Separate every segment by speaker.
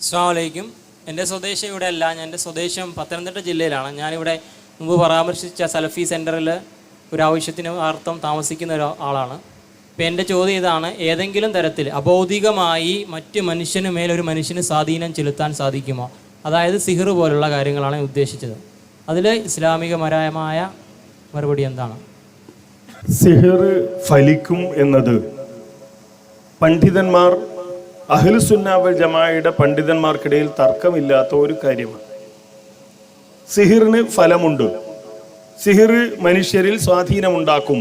Speaker 1: അസ്സാമലൈക്കും എന്റെ സ്വദേശം ഇവിടെ അല്ല. എന്റെ സ്വദേശം പത്തനംതിട്ട ജില്ലയിലാണ്. ഞാനിവിടെ മുമ്പ് പരാമർശിച്ച സലഫി സെന്ററിൽ ഒരു ആവശ്യത്തിന് അർത്ഥം താമസിക്കുന്ന ഒരു ആളാണ്. ഇപ്പം എന്റെ ചോദ്യം ഇതാണ് ഏതെങ്കിലും തരത്തിൽ അഭൗതികമായി മറ്റ് മനുഷ്യന് മേലൊരു മനുഷ്യന് സ്വാധീനം ചെലുത്താൻ സാധിക്കുമോ? അതായത് സിഹർ പോലുള്ള കാര്യങ്ങളാണ് ഉദ്ദേശിച്ചത്. അതിൽ ഇസ്ലാമികപരമായ മറുപടി എന്താണ്?
Speaker 2: സിഹർ ഫലിക്കും എന്നത് പണ്ഡിതന്മാർ അഹ്ലുസുന്നാവൽ ജമാഅയുടെ പണ്ഡിതന്മാർക്കിടയിൽ തർക്കമില്ലാത്ത ഒരു കാര്യമാണ്. സിഹിറിന് ഫലമുണ്ട്. സിഹിർ മനുഷ്യരിൽ സ്വാധീനമുണ്ടാക്കും.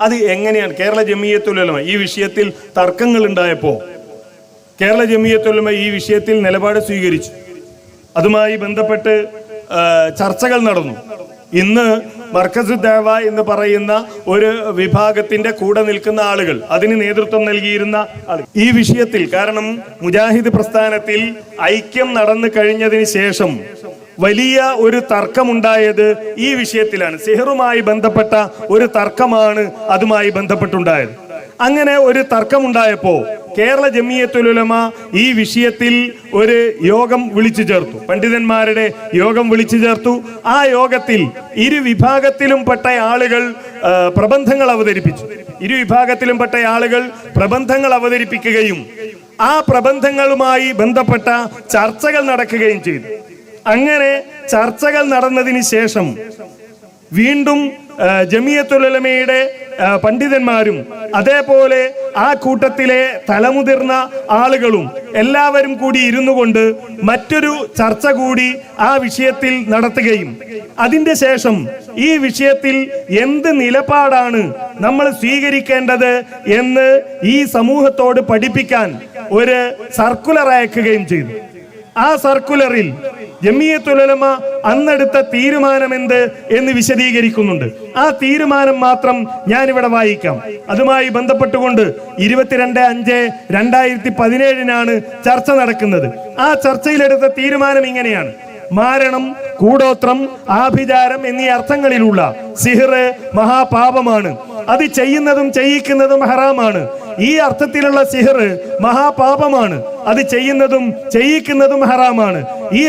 Speaker 2: അത് എങ്ങനെയാണ്? കേരള ജമീയത്തുലമ ഈ വിഷയത്തിൽ തർക്കങ്ങൾ ഉണ്ടായപ്പോൾ കേരള ജമീയത്തുലമ ഈ വിഷയത്തിൽ നിലപാട് സ്വീകരിച്ചു. അതുമായി ബന്ധപ്പെട്ട് ചർച്ചകൾ നടന്നു. ഇന്ന് മർക്കസ് ദേവ എന്ന് പറയുന്ന ഒരു വിഭാഗത്തിന്റെ കൂടെ നിൽക്കുന്ന ആളുകൾ അതിന് നേതൃത്വം നൽകിയിരുന്ന ആളുകൾ. ഈ വിഷയത്തിൽ കാരണം മുജാഹിദ് പ്രസ്ഥാനത്തിൽ ഐക്യം നടന്നു കഴിഞ്ഞതിന് ശേഷം വലിയ ഒരു തർക്കമുണ്ടായത് ഈ വിഷയത്തിലാണ്. സിഹറുമായി ബന്ധപ്പെട്ട ഒരു തർക്കമാണ് അതുമായി ബന്ധപ്പെട്ടുണ്ടായത്. അങ്ങനെ ഒരു തർക്കമുണ്ടായപ്പോ കേരള ജമിയത്തുലുലമ ഈ വിഷയത്തിൽ ഒരു യോഗം വിളിച്ചു ചേർത്തു. പണ്ഡിതന്മാരുടെ യോഗം വിളിച്ചു ചേർത്തു. ആ യോഗത്തിൽ ഇരു വിഭാഗത്തിലും പെട്ട ആളുകൾ പ്രബന്ധങ്ങൾ അവതരിപ്പിച്ചു. ഇരു വിഭാഗത്തിലും പെട്ട ആളുകൾ പ്രബന്ധങ്ങൾ അവതരിപ്പിക്കുകയും ആ പ്രബന്ധങ്ങളുമായി ബന്ധപ്പെട്ട ചർച്ചകൾ നടക്കുകയും ചെയ്തു. അങ്ങനെ ചർച്ചകൾ നടന്നതിന് ശേഷം വീണ്ടും ജമിയത്തുലമയുടെ പണ്ഡിതന്മാരും അതേപോലെ ആ കൂട്ടത്തിലെ തലമുതിർന്ന ആളുകളും എല്ലാവരും കൂടി ഇരുന്നു കൊണ്ട് മറ്റൊരു ചർച്ച കൂടി ആ വിഷയത്തിൽ നടത്തുകയും. അതിന്റെ ശേഷം ഈ വിഷയത്തിൽ എന്ത് നിലപാടാണ് നമ്മൾ സ്വീകരിക്കേണ്ടത് എന്ന് ഈ സമൂഹത്തോട് പഠിപ്പിക്കാൻ ഒരു സർക്കുലർ അയക്കുകയും ചെയ്തു. ആ സർക്കുലറിൽ ജമിയത്തുലമ അന്നെടുത്ത തീരുമാനം എന്ത് എന്ന് വിശദീകരിക്കുന്നുണ്ട്. ആ തീരുമാനം മാത്രം ഞാനിവിടെ വായിക്കാം. അതുമായി ബന്ധപ്പെട്ടുകൊണ്ട് ഇരുപത്തിരണ്ട് അഞ്ച് രണ്ടായിരത്തി പതിനേഴിനാണ് ചർച്ച നടക്കുന്നത്. ആ ചർച്ചയിലെടുത്ത തീരുമാനം ഇങ്ങനെയാണ്. മാരണം കൂടോത്രം ആഭിചാരം എന്നീ അർത്ഥങ്ങളിലുള്ള സിഹിറ് മഹാപാപമാണ്. അത് ചെയ്യുന്നതും ചെയ്യിക്കുന്നതും ഹറാമാണ്. ഈ അർത്ഥത്തിലുള്ള സിഹർ മഹാപാപമാണ്. അത് ചെയ്യുന്നതും ചെയ്യിക്കുന്നതും ഹറാമാണ്. ഈ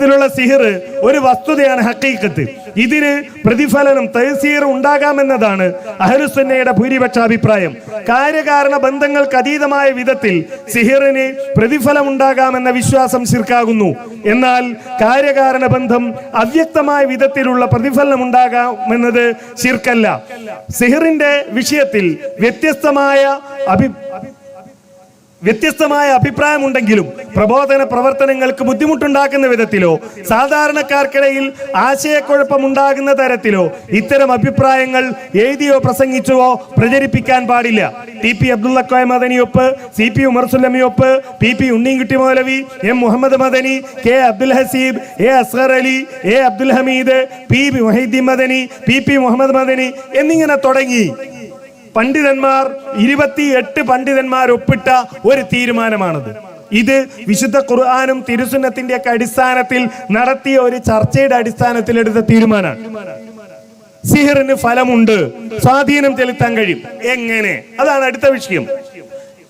Speaker 2: അർത്ഥത്തിലുള്ള സിഹിർ ഒരു വസ്തുതയാണ് ഹക്കീക്കത്ത് ഇതിന് പ്രതിഫലനം തഹസീർ ഉണ്ടാകാമെന്നതാണ് അഹലുസുന്നയുടെ ഭൂരിപക്ഷ അഭിപ്രായം കാര്യകാരണ ബന്ധങ്ങൾക്ക് അതീതമായ വിധത്തിൽ സിഹിറിന് പ്രതിഫലം ഉണ്ടാകാമെന്ന വിശ്വാസം ശിർക്കാകുന്നു. എന്നാൽ കാര്യകാരണ ബന്ധം അവ്യക്തമായ വിധത്തിലുള്ള പ്രതിഫലനം ഉണ്ടാകാമെന്നത് ശിർക്കല്ല. സിഹിറിന്റെ വിഷയത്തിൽ വ്യത്യസ്തമായ അഭി വ്യത്യസ്തമായ അഭിപ്രായമുണ്ടെങ്കിലും പ്രബോധന പ്രവർത്തനങ്ങൾക്ക് ബുദ്ധിമുട്ടുണ്ടാക്കുന്ന വിധത്തിലോ സാധാരണക്കാർക്കിടയിൽ ആശയക്കുഴപ്പമുണ്ടാകുന്ന തരത്തിലോ ഇത്തരം അഭിപ്രായങ്ങൾ എഴുതിയോ പ്രസംഗിച്ചുവോ പ്രചരിപ്പിക്കാൻ പാടില്ല. ടി പി അബ്ദുള്ള കോയ മദനിയൊപ്പ് C P ഉമർസുല്ലമിയൊപ്പ് P P Unninkutty Maulavi M Muhammad Madani K Abdul Haseeb A Azhar Ali A Abdul Hameed P Mohiuddin Madani P P Muhammad Madani എന്നിങ്ങനെ തുടങ്ങി. പണ്ഡിതന്മാർ ഇരുപത്തിയെട്ട് പണ്ഡിതന്മാർ ഒപ്പിട്ട ഒരു തീരുമാനമാണത്. ഇത് വിശുദ്ധ ഖുർആാനും തിരുസുന്നത്തിന്റെ ഒക്കെ അടിസ്ഥാനത്തിൽ നടത്തിയ ഒരു ചർച്ചയുടെ അടിസ്ഥാനത്തിൽ എടുത്ത തീരുമാനമാണ്. സിഹറിന് ഫലമുണ്ട് സ്വാധീനം ചെലുത്താൻ കഴിയും. എങ്ങനെ? അതാണ് അടുത്ത വിഷയം.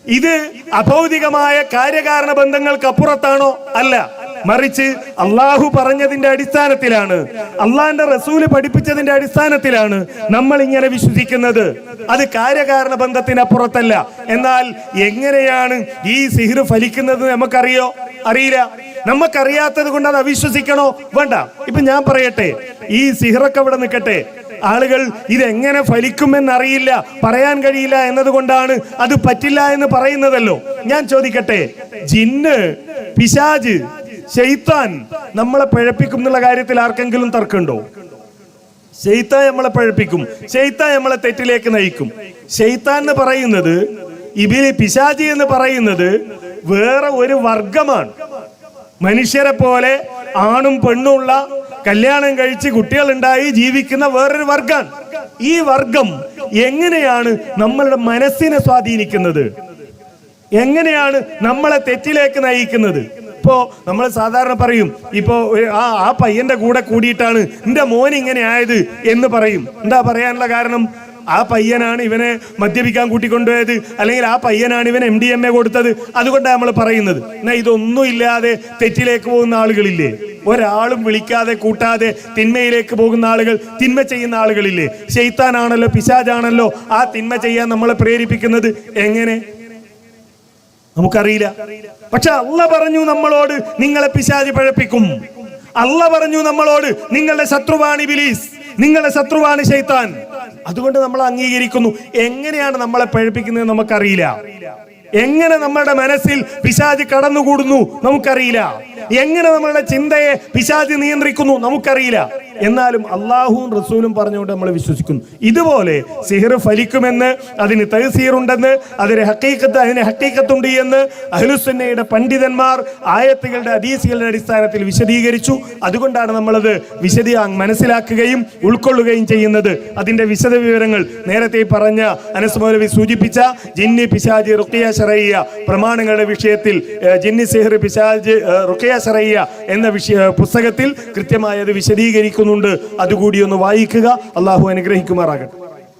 Speaker 2: ഇത് അഭൗതികമായ കാര്യകാരണ ബന്ധങ്ങൾക്ക് അപ്പുറത്താണോ അല്ല. മറിച്ച് അള്ളാഹു പറഞ്ഞതിന്റെ അടിസ്ഥാനത്തിലാണ് അള്ളാഹിന്റെ റസൂൽ പഠിപ്പിച്ചതിന്റെ അടിസ്ഥാനത്തിലാണ് നമ്മൾ ഇങ്ങനെ വിശ്വസിക്കുന്നത്. അത് കാര്യകാരണ ബന്ധത്തിനപ്പുറത്തല്ല. എന്നാൽ എങ്ങനെയാണ് ഈ സിഹിർ ഫലിക്കുന്നത് നമുക്കറിയോ? അറിയില്ല. നമുക്കറിയാത്തത് കൊണ്ട് അത് അവിശ്വസിക്കണോ? വേണ്ട. ഇപ്പൊ ഞാൻ പറയട്ടെ ഈ സിഹിറൊക്കെ ഇവിടെ നിൽക്കട്ടെ. ആളുകൾ ഇതെങ്ങനെ ഫലിക്കുമെന്നറിയില്ല പറയാൻ കഴിയില്ല എന്നതുകൊണ്ടാണ് അത് പറ്റില്ല എന്ന് പറയുന്നതല്ലോ. ഞാൻ ചോദിക്കട്ടെ ജിന്ന് പിശാജ് ഷെയ്ത്താൻ നമ്മളെ പിഴപ്പിക്കും എന്നുള്ള കാര്യത്തിൽ ആർക്കെങ്കിലും തർക്കമുണ്ടോ? ഷെയ്ത്താൻ നമ്മളെ പഴപ്പിക്കും. ഷെയ്ത്താൻ നമ്മളെ തെറ്റിലേക്ക് നയിക്കും. ഷെയ്ത്താൻ എന്ന് പറയുന്നത് ഇബിലി പിശാജി എന്ന് പറയുന്നത് വേറെ ഒരു വർഗമാണ്. മനുഷ്യരെ പോലെ ആണും പെണ്ണുമുള്ള കല്യാണം കഴിച്ച് കുട്ടികളുണ്ടായി ജീവിക്കുന്ന വേറൊരു വർഗം ഈ വർഗം എങ്ങനെയാണ് നമ്മളുടെ മനസ്സിനെ സ്വാധീനിക്കുന്നത്? എങ്ങനെയാണ് നമ്മളെ തെറ്റിലേക്ക് നയിക്കുന്നത്? ഇപ്പോ നമ്മൾ സാധാരണ പറയും ഇപ്പോ ആ ആ പയ്യന്റെ കൂടെ കൂടിയിട്ടാണ് എന്റെ മോൻ ഇങ്ങനെ ആയത് എന്ന് പറയും. എന്താ പറയാനുള്ള കാരണം? ആ പയ്യനാണ് ഇവനെ മദ്യപിക്കാൻ കൂട്ടിക്കൊണ്ടുപോയത് അല്ലെങ്കിൽ ആ പയ്യനാണ് ഇവൻ എം ഡി എം എ കൊടുത്തത്. അതുകൊണ്ടാണ് നമ്മൾ പറയുന്നത്. എന്നാ ഇതൊന്നും ഇല്ലാതെ തെറ്റിലേക്ക് പോകുന്ന ആളുകളില്ലേ? ഒരാളും വിളിക്കാതെ കൂട്ടാതെ തിന്മയിലേക്ക് പോകുന്ന ആളുകൾ തിന്മ ചെയ്യുന്ന ആളുകളില്ലേ? ശൈത്താനാണല്ലോ പിശാജാണല്ലോ ആ തിന്മ ചെയ്യാൻ നമ്മളെ പ്രേരിപ്പിക്കുന്നത്. എങ്ങനെ? നമുക്കറിയില്ല. പക്ഷെ അല്ല പറഞ്ഞു നമ്മളോട് നിങ്ങളെ പിശാജ് പഴപ്പിക്കും. അല്ല പറഞ്ഞു നമ്മളോട് നിങ്ങളുടെ ശത്രുവാണി ബിലീസ് നിങ്ങളുടെ ശത്രുവാണ് ശൈത്താൻ. അതുകൊണ്ട് നമ്മൾ അംഗീകരിക്കുന്നു. എങ്ങനെയാണ് നമ്മളെ പഴപ്പിക്കുന്നത് നമുക്കറിയില്ല. എങ്ങനെ നമ്മുടെ മനസ്സിൽ പിശാജ് കടന്നുകൂടുന്നു നമുക്കറിയില്ല. എങ്ങനെ നമ്മളുടെ ചിന്തയെ പിശാജ് നിയന്ത്രിക്കുന്നു നമുക്കറിയില്ല. എന്നാലും അള്ളാഹുവും റസൂലും പറഞ്ഞുകൊണ്ട് നമ്മൾ വിശ്വസിക്കുന്നു. ഇതുപോലെ സിഹിർ ഫലിക്കുമെന്ന് അതിന് തഹസീറുണ്ടെന്ന് അതിന് ഹക്കീക്കത്ത് അതിന് ഹക്കീക്കത്തുണ്ട് എന്ന് അഹ്ലുസുന്നയുടെ പണ്ഡിതന്മാർ ആയത്തുകളുടെ അദീസുകളുടെ അടിസ്ഥാനത്തിൽ വിശദീകരിച്ചു. അതുകൊണ്ടാണ് നമ്മളത് വിശദീ മനസ്സിലാക്കുകയും ഉൾക്കൊള്ളുകയും ചെയ്യുന്നത്. അതിന്റെ വിശദ വിവരങ്ങൾ നേരത്തെ പറഞ്ഞ അനസ് മൗലവി സൂചിപ്പിച്ച ജിന്നി പിശാജ് റുക്കിയ ഷറയ്യ പ്രമാണങ്ങളുടെ വിഷയത്തിൽ ജിന്നി സിഹിർ പിശാജ് റുക്കിയ ഷറയ്യ എന്ന വിഷയ പുസ്തകത്തിൽ കൃത്യമായി അത് വിശദീകരിക്കുന്നുണ്ട് അതുകൂടി ഒന്ന് വായിക്കുക. അള്ളാഹു അനുഗ്രഹിക്കുമാറാകട്ടെ.